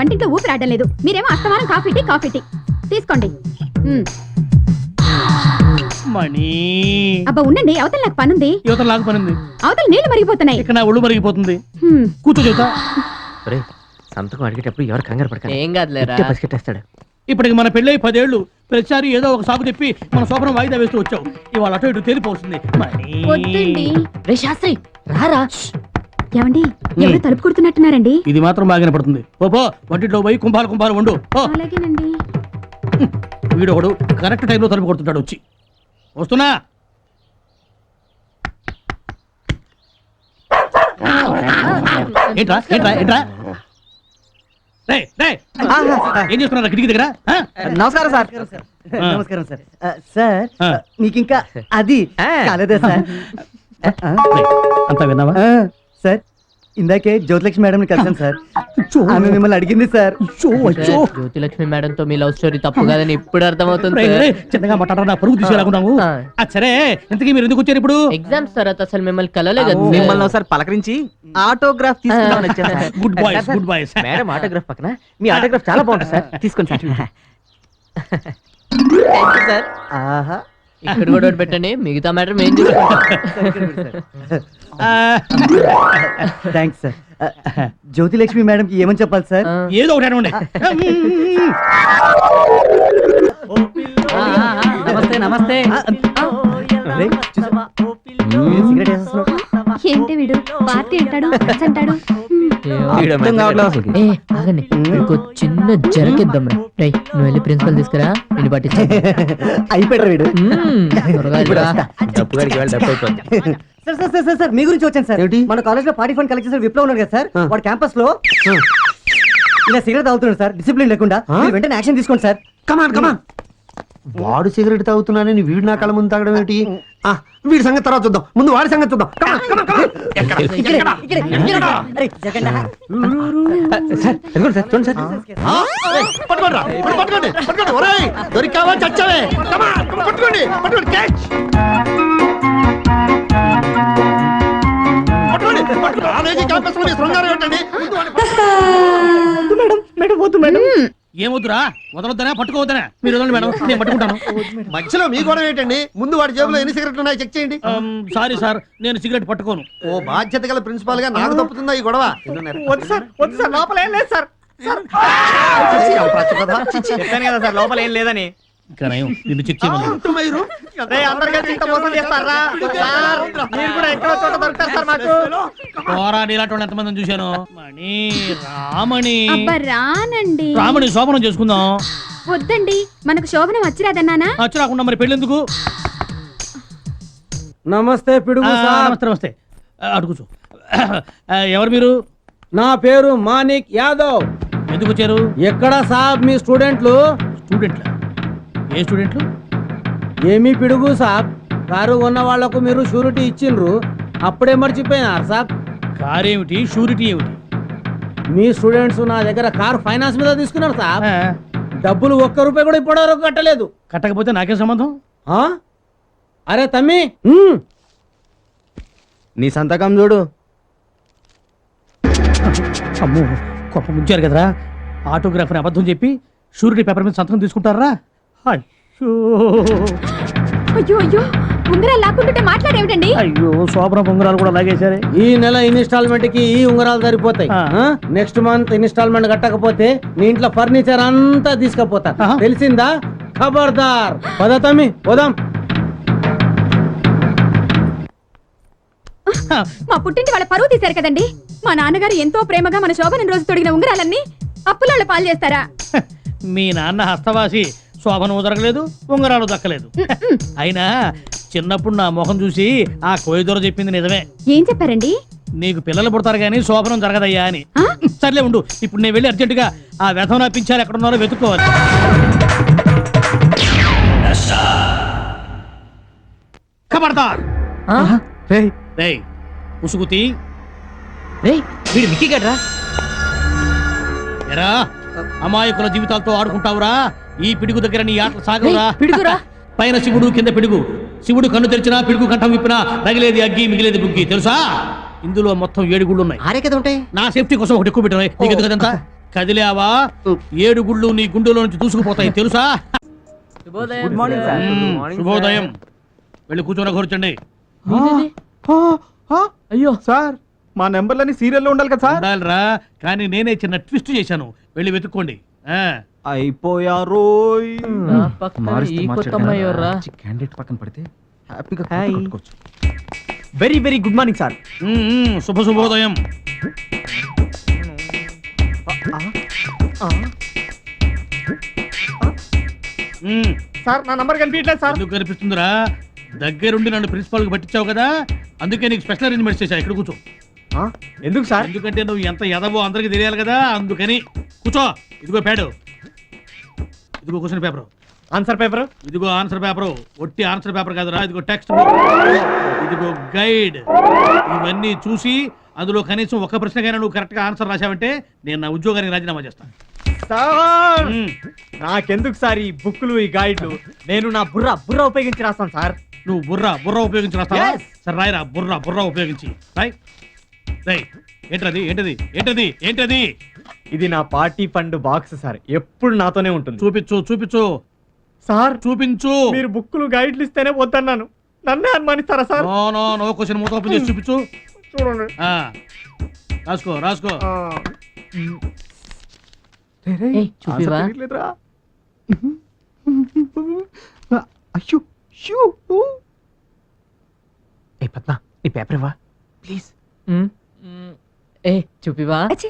వంటింట్లో ఊపిరి ఆడడం లేదు. మీరేమో అస్తమానం కాఫీ టీ కాఫీ టీ. తీసుకోండి. మ్, మణి. అబ్బా ఉండండి. అవతల నాకు పనుంది. యువత లాగా పనింది. అవతల నీళ్ళు మరిగిపోతున్నాయి. ఇక్కడ నా ఒళ్ళు మరిగిపోతుంది. హ్మ్, కూర్చో చెబుతా ఒరే సంతకం అడిగేటప్పుడు ఎవరు కంగారు పడకండి. ఏం కాదులేరా. ఇట్టే పసిగట్టేస్తాడు. ఇప్పటికి మన పెళ్ళై పదేళ్ళు ప్రతిసారి ఏదో ఒక సాకు చెప్పి మన శోభనం వాయిదా వేస్తూ వచ్చావు. ఇవాళ అటు ఇటు తేలిపోతుంది మణి. వద్దండి. రే శాస్త్రి రారా. ఏమండి? ఎవరు తలుపు కొడుతున్నట్టున్నారండి. ఇది మాత్రం బాగానే పడుతుంది. ఓ పో వంటింట్లో పోయి కుంభాలు కుంభాలు వండు. అలాగేనండి. వీడు ఒకడు కరెక్ట్ టైంలో తలుపు కొడుతుంటాడు వచ్చి. వస్తున్నా? ఏంట్రా ఏంట్రా ఏంట్రా? ఏం చేస్తున్నారు కిటికీ దగ్గర? నమస్కారం సార్. నమస్కారం సార్. సార్. మీకు ఇంకా అది. కాలేదా సార్. అంతా విన్నావా? సార్ ఇందాకే జ్యోతిలక్ష్మి మేడం కలిసాను సార్. ఆమె మిమ్మల్ని అడిగింది సార్. జ్యోతిలక్ష్మి మేడం తో మీ లవ్ స్టోరీ తప్పు కాదని ఇప్పుడు అర్థమవుతుంది చిన్నగా నా పరుగు. ఆ, సరే ఇంతకీ మీరు ఎందుకు వచ్చారు ఇప్పుడు? ఎగ్జామ్స్ తర్వాత అసలు మిమ్మల్ని కలలే కదా మిమ్మల్ని ఒకసారి పలకరించి autograph sir. Good sir, good boys madam autograph పక్కన. మీ ఆటోగ్రాఫ్ చాలా బాగుంటుంది సార్. తీసుకోండి సార్. సార్ ఆహా. ఇక్కడ కూడా ఒకటి పెట్టండి. మిగతా మ్యాటర్ మేము చూసుకుంటాం థ్యాంక్స్ సార్ ఆ, జ్యోతిలక్ష్మి మేడం కి ఏమని చెప్పాలి సార్. ఏదో ఒకటి అనండి నమస్తే నమస్తే. సిగరెట్ వేసేస్తున్నావు. ఏంటి వీడు? పార్టీ అంటాడు డ్రగ్స్ అంటాడు? హ్మ్, అర్థం కావట్లేదు. అసలు ఏ ఆగండి. ఇంకో చిన్న జరకిద్దాం రా రేయ్ నువ్వు వెళ్ళి ప్రిన్సిపల్ తీసుకురా. నేను పట్టించా. అయిపోయాడు వీడు. త్వరగా ఇప్పుడు రా. వస్తా. డబ్బు గారికి వెళ్ళి డబ్బు అయిపోద్ది. Sir sir sir, sir sir మీ గురించి వచ్చాను సార్. ఏమిటి? మన కాలేజ్లో పార్టీ ఫండ్ కలెక్ట్ చేసిన విప్లవ్ ఉన్నాడు కదా సార్. ఆ. వాడు క్యాంపస్లో ఇలా సిగరెట్ తాగుతున్నాడు సార్. డిసిప్లిన్ లేకుండా. మీరు వెంటనే యాక్షన్ తీసుకోండి sir. Come on come on వాడు సిగరెట్ తాగుతున్నానని వీడు నా కళ్ళ ముందు తాగడం ఏంటి? ఆ, వీడి సంగతి తర్వాత చూద్దాం. ముందు వాడి సంగతి చూద్దాం. Come on, come on, come on. ఇక్కడే, ఇక్కడే, ఇక్కడే. అరే, జగన్నా. సార్ ఇదిగోండి సార్ చూడండి సార్. ఆ, ఏయ్, పట్టుకోండిరా, ఇప్పుడు పట్టుకోండి పట్టుకోండి ఒరేయ్, దొరికావా చచ్చావే? Come on, come on, పట్టుకోండి పట్టుకోండి క్యాచ్ పట్టుకోండి పట్టుకోండి. కాలేజీ క్యాంపస్లో మీ శృంగారం ఏంటండి. మేడం మేడం వద్దు మేడం. ఏమొద్దురా? వదలొద్దనా పట్టుకోవద్దనా మీరు వదలండి మేడం నేను పట్టుకుంటాను. మధ్యలో మీ గొడవ ఏంటండి? ముందు వాడి జేబులో ఎన్ని సిగరెట్లు ఉన్నాయో చెక్ చేయండి. సారీ సార్ నేను సిగరెట్ పట్టుకోను. ఓ బాధ్యత గల ప్రిన్సిపాల్గా నాకు తప్పుతుందా ఈ గొడవ? వద్దు సార్ వద్దు సార్ లోపల ఏం లేదు సార్. చెప్పాను కదా సార్ లోపల ఏం లేదని. ఇంకా నయం నిన్ను చెక్ చేయమని అందరు కలిసి ఇంత మోసం చేస్తారా? సార్ మీరు కూడా ఎక్కడో చోట దొరుకుతారు సార్ మాకు? పోరాడి ఇలాంటి వాళ్ళు ఎంతమందిని చూశాను? మణి రామణి. అబ్బా రానండి. రామణి శోభనం చేసుకుందాం. వద్దండి మనకు శోభనం వచ్చిరాదన్నానా? వచ్చి రాకుండా మరి పెళ్ళెందుకు? నమస్తే పిడుగు సార్. నమస్తే నమస్తే. ఆ, ఎవరు మీరు? నా పేరు మానిక్ యాదవ్. ఎందుకు వచ్చారు? ఎక్కడ సాబ్ మీ స్టూడెంట్లు? స్టూడెంట్లా? ఏ స్టూడెంట్లు? ఏమీ పిడుగు సాబ్. కారు ఉన్న వాళ్ళకు మీరు షూరిటీ ఇచ్చిండ్రు. అప్పుడే మర్చిపోయినారు సాబ్. కార్ ఏమిటి షూరిటీ ఏమిటి? మీ స్టూడెంట్స్ నా దగ్గర కార్ ఫైనాన్స్ మీద తీసుకున్నారు సాబ్. డబ్బులు ఒక్క రూపాయి కూడా ఇప్పటివరకు కట్టలేదు. కట్టకపోతే నాకే సంబంధం? ఆ? అరే తమ్మి. నీ సంతకం చూడు. అమ్మో గొప్ప ముంచారు కదరా. ఆటోగ్రాఫర్ అబద్ధం చెప్పి షూరిటీ పేపర్ మీద సంతకం తీసుకుంటారా? అయ్యో అయ్యో అయ్యో ఉంగరాలు లాక్కుంటుంటే మాట్లాడేమిటండి? అయ్యో శోభన పొంగరాలు కూడా లాగేశారే. ఈ నెల ఇన్స్టాల్మెంట్కి ఈ ఉంగరాలు సరిపోతాయి. ఆ. నెక్స్ట్ మంత్ ఇన్స్టాల్మెంట్ కట్టకపోతే నీ ఇంట్లో ఫర్నిచర్ అంతా తీసుకుపోతా. తెలిసిందా? ఖబర్దార్. పద తమ్మి పోదాం. మా పుట్టింటి వాళ్ళ పరువు తీశారు కదండి. మా నాన్నగారు ఎంతో ప్రేమగా మన శోభనం రోజు తొడిగిన ఉంగరాలన్నీ అప్పులలో పాలు చేస్తారా? మీ నాన్న హస్తవాసి. శోభనం జరగలేదు ఉంగరాలు దక్కలేదు. అయినా చిన్నప్పుడు నా ముఖం చూసి ఆ కోయిదొర చెప్పింది నిజమే. ఏం చెప్పారండి? నీకు పిల్లలు పుడతారు కానీ శోభనం జరగదయ్యా అని? సర్లే ఉండు ఇప్పుడు నేను వెళ్ళి అర్జెంటుగా ఆ వ్యధం పింఛాలు ఎక్కడ ఉన్నారో వెతుక్కోవాలి. ఖబర్దార్ ఆ? రేయ్. ఉసుగుతి రేయ్ వీడు మిక్కీ గడ్రా ఎరా. అమాయకుల జీవితాలతో ఆడుకుంటావురా? ఈ పిడుగు దగ్గర నీ ఆటలు సాగవురా? పిడుగురా. పైన శివుడు కింద పిడుగు. శివుడు కన్ను తెరిచినా పిడుగు కంఠం విప్పినా తగిలేది అగ్గి మిగిలేది బుగ్గి. తెలుసా? ఇందులో మొత్తం ఏడు గుళ్ళు ఉన్నాయి. ఆరే కదా ఉంటాయి. నా సేఫ్టీ కోసం ఒకటి ఎక్కువ పెట్టాను నీకు ఎందుకు అదంతా? కదిలావా? ఏడు గుళ్ళు నీ గుండెలో నుంచి దూసుకుపోతాయి. తెలుసా? Good morning sir. మ్మ్, శుభోదయం. వెళ్ళి కూర్చొని కూర్చోండి అయ్యో. సార్ మా నెంబర్లని సీరియల్లో ఉండాలి కదా సార్? ఉండాలిరా కానీ నేనే చిన్న ట్విస్ట్ చేశాను. వెళ్ళి వెతుక్కోండి. ఆ, అయిపోయారో నా పక్కన ఈ కొత్త అమ్మాయి ఎవర్రా? క్యాండిడేట్ పక్కన పడితే హ్యాపీగా hi. కొట్టుకోవచ్చు. Very very good morning sir. శుభ శుభోదయం. సార్ నా నంబర్ కనిపించట్లేదు సార్. ఎందుకు కనిపిస్తుందిరా? దగ్గరుండి నన్ను ప్రిన్సిపాల్కి పట్టించావు కదా? అందుకే నీకు స్పెషల్ అరేంజ్మెంట్స్ చేశా. ఇక్కడ కూర్చో. ఎందుకు సార్? ఎందుకంటే నువ్వు ఎంత ఎదవో అందరికి తెలియాలి కదా అందుకని కూర్చో. ఇదిగో ప్యాడు. ఇదిగో క్వశ్చన్ పేపర్. ఆన్సర్ పేపర్ ఇదిగో ఆన్సర్ పేపర్ ఒట్టి ఆన్సర్ పేపర్ కాదురా ఇదిగో టెక్స్ట్ బుక్ ఇదిగో గైడ్ ఇవన్నీ చూసి అందులో కనీసం ఒక ప్రశ్నకైనా నువ్వు కరెక్ట్గా ఆన్సర్ రాశావంటే నేను నా ఉద్యోగానికి రాజీనామా చేస్తాను సార్. నాకెందుకు సార్ ఈ బుక్లు ఈ గైడ్లు నేను నా బుర్ర బుర్ర ఉపయోగించి రాస్తాను సార్. నువ్వు బుర్ర బుర్ర ఉపయోగించి రాస్తావా. సరే రాయరా బుర్ర బుర్ర ఉపయోగించి. రాయ్. ఏంటది ఏంటది ఏంటది ఏంటది? ఇది నా పార్టీ ఫండ్ బాక్స్ సార్. ఎప్పుడు నాతోనే ఉంటుంది. చూపించు చూపించు. సార్ చూపించు. మీరు బుక్లు గైడ్లు ఇస్తేనే వద్దన్నాను నన్నే అనుమానిస్తారా sir? No no no question మూత ఓపెన్ చేసి చూపించు. చూడండి. ఆ, రాసుకో రాసుకో. ఏయ్, చూపివా? అయ్యో షూ ఏ పద్మ నీ పేపర్ ఇవ్వా? ప్లీజ్. ఏ చూపివా అచ్చి.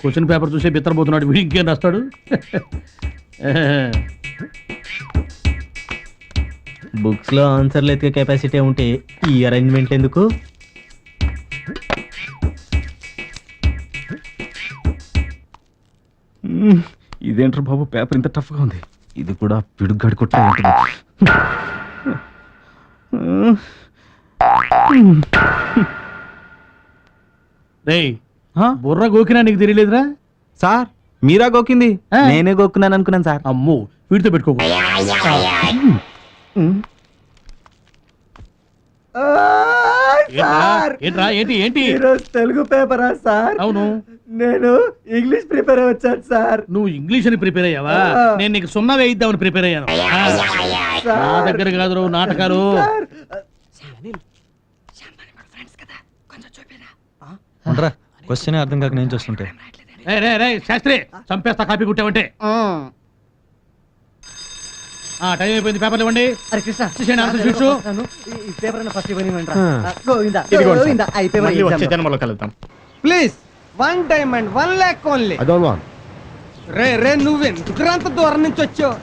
క్వశ్చన్ పేపర్ చూసే బిత్తరపోతున్నాడు వీడు ఇంకేం రాస్తాడు? బుక్స్లో ఆన్సర్లు ఎత్తే కెపాసిటీ ఉంటే ఈ అరేంజ్మెంట్ ఎందుకు? ఇదేంట్రా బాబు? పేపర్ ఇంత టఫ్గా ఉంది. ఇది కూడా పిడుగ్గాడి కొట్టే ఉంటుంది రేయ్ బుర్ర గోకినా నీకు తెలియలేదురా? సార్ మీరా గోకింది. నేనే గోక్కున్నాను అనుకున్నాను సార్. అమ్మో వీడితో? ఏంట్రా? ఏంటి? ఏంటి? ఈరోజు తెలుగు పేపరా సార్? అవును. నేను ఇంగ్లీష్ ప్రిపేర్ వచ్చాను సార్. నువ్వు ఇంగ్లీష్ అని ప్రిపేర్ అయ్యావా. నేను నీకు సున్నా వేయిద్దామని ప్రిపేర్ అయ్యాను. ఆ, నా దగ్గర కాదు నాటకాలు. క్వశ్చన్ అర్థం కాక నేను చూస్తుంటే. రే రే రే శాస్త్రి చంపేస్తా కాపీ కుట్టావంటే. ఆ. టైం అయిపోయింది పేపర్లు ఇవ్వండి. అరే కృష్ణ. చూసేయండి, ఆన్సర్ షీట్స్. ఈ- ఈ పేపర్ అన్న ఫస్ట్ ఇవ్వనివ్వండి ఇదిగోండి ఈ పేపర్ మళ్ళీ వచ్చే. జన్మలో కలుద్దాం. Please one diamond one lakh only I don't want రే రే నువ్వెందుకు అంత దూరం నుంచి వచ్చావు.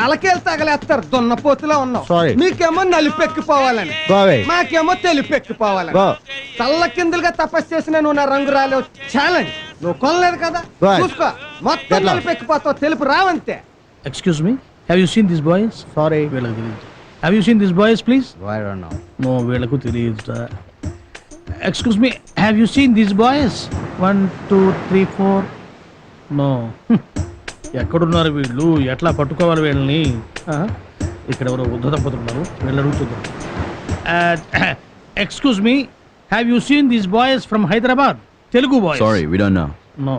ఏళ్ళకేళ్ళు తగలేస్తారు. దున్నపోతులా ఉన్నావు. Sorry. మీకేమో నలుపెక్కిపోవాలని. అవే మాకేమో తెలుపెక్కిపోవాలని. గో చల్ల కిందులుగా తపస్సు చేసిన నువ్వు నా రంగు రాలేవు. ఛాలెంజ్ నువ్వు కొనలేదు కదా? Right. చూసుకో. మొత్తం Get lost. నలుపెక్కిపోతావు. తెలుపు రావంతే. Excuse me have you seen this boys sorry వీళ్ళకి తెలియదు. Have you seen this boys please no వీళ్ళకు తెలియదు excuse me have you seen this boys one two three four. No. ఎక్కడున్నారు వీళ్ళు? ఎట్లా పట్టుకోవాలి వీళ్ళని? ఆ? ఇక్కడ ఎవరో వృద్ధ దంపతులు ఉన్నారు వీళ్ళు అడుగుతున్నారు excuse me have you seen this boys from Hyderabad Telugu boys sorry we don't know no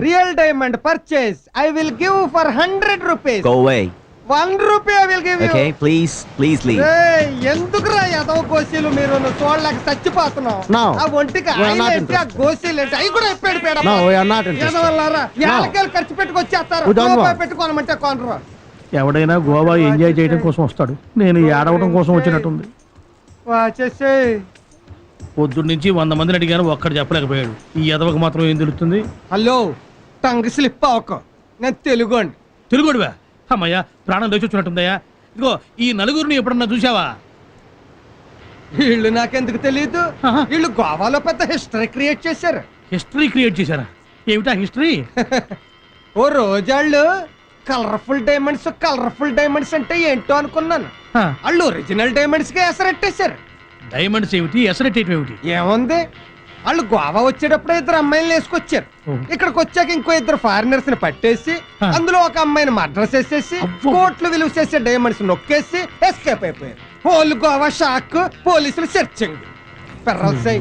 real diamond purchase I will give for hundred rupees go away one rupee will give okay please please leave ఎందుకురా ఎదవ గోసీలు మీరు చూడలేక చచ్చిపోతున్నావు? No. ఆ ఒంటికి oil ఏంటి ఆ గోసీలు ఏంటి అవి కూడా ఎప్పాడు పేడ no we are not interested ఎదవల్లారా ఏళ్ళకేళ్ళు ఖర్చు పెట్టుకొచ్చేస్తారు. Want. పెట్టుకోనమంటే కొనరు. ఎవడైనా గోవా ఎంజాయ్ చేయడం కోసం వస్తాడు. నేను ఏడవడం కోసం వచ్చినట్టుంది. వచ్చేసి పొద్దున్న నుంచి వంద మందిని అడిగాను ఒక్కడు చెప్పలేకపోయాడు. ఈ ఎదవకు మాత్రం ఏం తెలుస్తుంది? హలో టంగ్ స్లిప్ అవ్వకు నేను తెలుగు అండి తెలుగుడివా? అమ్మయ్యా ప్రాణం లేచి వచ్చినట్టుందయ్యా ఇదిగో ఈ నలుగురిని ఎప్పుడన్నా చూసావా వీళ్ళు నాకెందుకు తెలియదు ఆహా. వీళ్ళు గోవాలో పెద్ద హిస్టరీ క్రియేట్ చేశారు. హిస్టరీ క్రియేట్ చేశారా? ఏమిటా హిస్టరీ? ఓ రోజాళ్ళు కలర్ఫుల్ డైమండ్స్ కలర్ఫుల్ డైమండ్స్ అంటే ఏంటో అనుకున్నాను. వాళ్ళు ఒరిజినల్ డైమండ్స్కి ఎసరెట్టేశారు. డైమండ్స్ ఏమిటి? ఎసరెట్టేటివి ఏమిటి? ఏముంది? వాళ్ళు గోవా వచ్చేటప్పుడు ఇద్దరు అమ్మాయిలు వేసుకొచ్చారు. ఇక్కడికి వచ్చాక ఇంకో ఇద్దరు ఫారినర్స్ని పట్టేసి అందులో ఒక అమ్మాయిని మర్డర్ చేసేసి కోట్లు విలువ చేసే డైమండ్స్ నొక్కేసి ఎస్కేప్ అయిపోయారు. హోల్ గోవా షాక్ పోలీసులు సెర్చింగ్ పెర్రల్ సై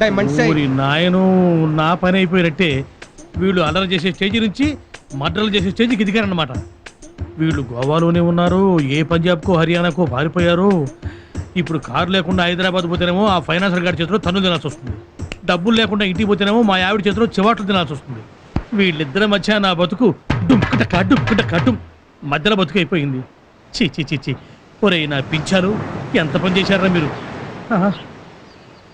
డైమండ్ సై ఊరి నాయను నా పని అయిపోయినట్టే వీళ్ళు అల్లరి చేసే స్టేజ్ నుంచి మర్డర్లు చేసే స్టేజ్కి ఎదిగారన్నమాట వీళ్ళు గోవాలోనే ఉన్నారు ఏ పంజాబ్కో హర్యానాకో పారిపోయారు. ఇప్పుడు కారు లేకుండా హైదరాబాద్ పోతేనేమో ఆ ఫైనాన్సర్ గారి చేతిలో తన్ను తినాల్సి వస్తుంది. డబ్బులు లేకుండా ఇంటికి పోతేనేమో మా ఆవిడ చేతిలో చివాట్లు తినాల్సి వస్తుంది. వీళ్ళిద్దరి మధ్య నా బతుకు డుంకుట కడ్డు కడ్డు మధ్యలో బతుకైపోయింది. చీ చీ చీ చీ ఒరే నా పింఛాలు ఎంత పని చేశారా మీరు? ఆహా.